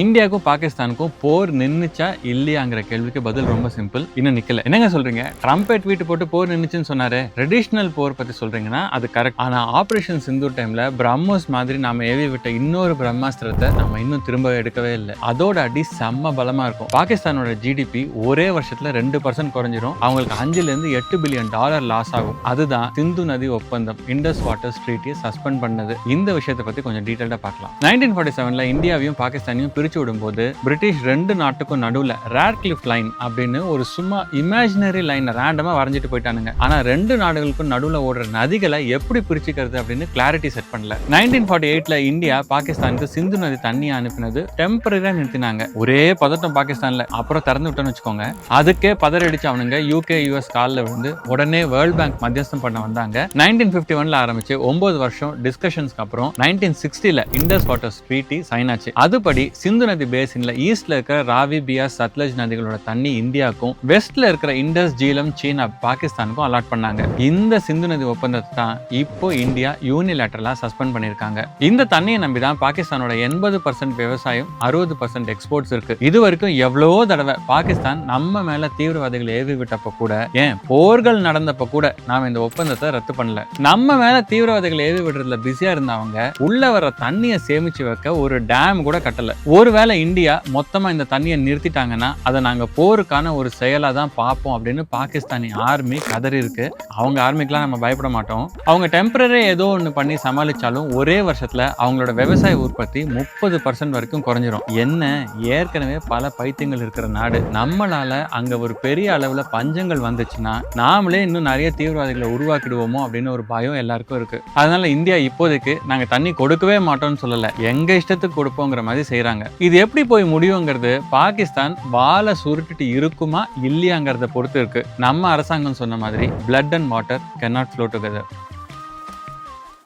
இந்தியாவுக்கும் பாகிஸ்தானுக்கும் போர் நின்றுச்சா இல்லையாங்கிற கேள்விக்கு பதில் ரொம்ப சிம்பிள் இன்னும் நிக்கல. என்னங்க சொல்றீங்க? ட்ரம்பெட் வீட்டு போட்டு போர் நின்றுச்சுன்னு சொன்னாரு. ட்ரெடிஷ்னல் போர் பத்தி சொல்றீங்கன்னா அது கரெக்ட் ஆனா ஆபரேஷன் சிந்து டைம்ல பிரம்மோஸ் மாதிரி நாம ஏவி விட்ட இன்னொரு பிரம்மாஸ்திரத்தை நம்ம இன்னும் திரும்ப எடுக்கவே இல்லை. அதோட அடி செம்ம பலமா இருக்கும். பாகிஸ்தானோட ஜிடிபி ஒரே வருஷத்துல ரெண்டு பர்சன்ட் குறைஞ்சிரும். அவங்களுக்கு அஞ்சுல இருந்து எட்டு பில்லியன் டாலர் லாஸ் ஆகும். அதுதான் சிந்து நதி ஒப்பந்தம் இண்டஸ் வாட்டர் ட்ரீட்டியை சஸ்பெண்ட் பண்ணது. இந்த விஷயத்தை பத்தி கொஞ்சம் டீட்டெயிலாக பார்க்கலாம். நைன்டீன் ஃபார்ட்டி செவன்ல இந்தியாவையும் பாகிஸ்தானையும் பிரித்து விடும்போது பிரிட்டிஷ் ரெண்டு நாட்டுக்கும் நடுவில் ரேட் கிளிஃப் லைன் அப்படின்னு ஒரு சும்மா இமேஜினரி லைன் ரேண்டமாக வரைஞ்சிட்டு போயிட்டானுங்க. ஆனால் ரெண்டு நாடுகளுக்கும் நடுவில் ஓடுற நதிகளை எப்படி பிரிச்சுக்கிறது அப்படின்னு கிளாரிட்டி செட் பண்ணல. நைன்டீன் ஃபார்ட்டி எயிட்ல இந்தியா பாகிஸ்தானுக்கு சிந்து நதி தண்ணி அனுப்பினது டெம்பரரியாக நிறுத்தினாங்க. ஒரே பதட்டம் பாகிஸ்தானில். அப்புறம் திறந்து விட்டோன்னு வச்சுக்கோங்க. அதுக்கே பதறடிச்சு அவனுங்க யூகே யூஎஸ் காலில் விழுந்து உடனே வேர்ல்ட் பேங்க் மத்தியஸ்தம் பண்ண வந்தாங்க. நைன்டீன் ஃபிஃப்டி ஒன்ல ஆரம்பிச்சு ஒன்பது வருஷம் டிஸ்கஷன்ஸ்க்கு அப்புறம் நைன்டீன் சிக்ஸ்டியில் இண்டஸ் வாட்டர்ஸ் ட்ரீட்டி சைன் ஆச்சு. அதுபடி சிந்து சிந்து நதி பேசின்ல ஈஸ்ட்ல இருக்கிற ராவி பியாஸ் சத்லஜ் நதிகளோட தண்ணி இந்தியாவுக்கும் வெஸ்ட்ல இருக்கிற இண்டஸ் ஜீலம் சீனா பாகிஸ்தானுக்கும் அலாட் பண்ணாங்க. இந்த சிந்து நதி ஒப்பந்தத்தை தான் இப்போ இந்தியா யூனிலேட்டரலா சஸ்பெண்ட் பண்ணிருக்காங்க இந்த தண்ணியை நம்பி தான் பாகிஸ்தானோட எண்பது பர்சன்ட் விவசாயம் அறுபது பர்சன்ட் எக்ஸ்போர்ட்ஸ் இருக்கு. இது வரைக்கும் எவ்வளவோ தடவை பாகிஸ்தான் நம்ம மேல தீவிரவாதிகள் ஏவி விட்டப்ப கூட ஏன் போர்கள் நடந்தப்ப கூட நாம இந்த ஒப்பந்தத்தை ரத்து பண்ணல. நம்ம மேல தீவிரவாதிகள் ஏவி விடுறதுல பிஸியா இருந்தவங்க உள்ள வர தண்ணியை சேமிச்சு வைக்க ஒரு டேம் கூட கட்டல. ஒருவேளை இந்தியா மொத்தமாக இந்த தண்ணியை நிறுத்திட்டாங்கன்னா அதை நாங்கள் போருக்கான ஒரு செயலாக தான் பார்ப்போம் அப்படின்னு பாகிஸ்தானி ஆர்மி கதறி இருக்கு. அவங்க ஆர்மிக்கெலாம் நம்ம பயப்பட மாட்டோம். அவங்க டெம்பரரி ஏதோ ஒன்று பண்ணி சமாளித்தாலும் ஒரே வருஷத்தில் அவங்களோட விவசாய உற்பத்தி முப்பது பர்சன்ட் வரைக்கும் குறைஞ்சிரும். என்ன? ஏற்கனவே பல பைத்தியங்கள் இருக்கிற நாடு. நம்மளால் அங்கே ஒரு பெரிய அளவில் பஞ்சங்கள் வந்துச்சுன்னா நாமளே இன்னும் நிறைய தீவிரவாதிகளை உருவாக்கிடுவோமோ அப்படின்னு ஒரு பயம் எல்லாருக்கும் இருக்குது அதனால் இந்தியா இப்போதைக்கு நாங்கள் தண்ணி கொடுக்கவே மாட்டோம்னு சொல்லலை. எங்கள் இஷ்டத்துக்கு கொடுப்போங்கிற மாதிரி செய்கிறாங்க இது எப்படி போய் முடியுங்கிறது பாகிஸ்தான் வாழை சுருட்டுட்டு இருக்குமா இல்லையாங்கிறத பொறுத்து இருக்கு. நம்ம அரசாங்கம் சொன்ன மாதிரி blood and water can not flow together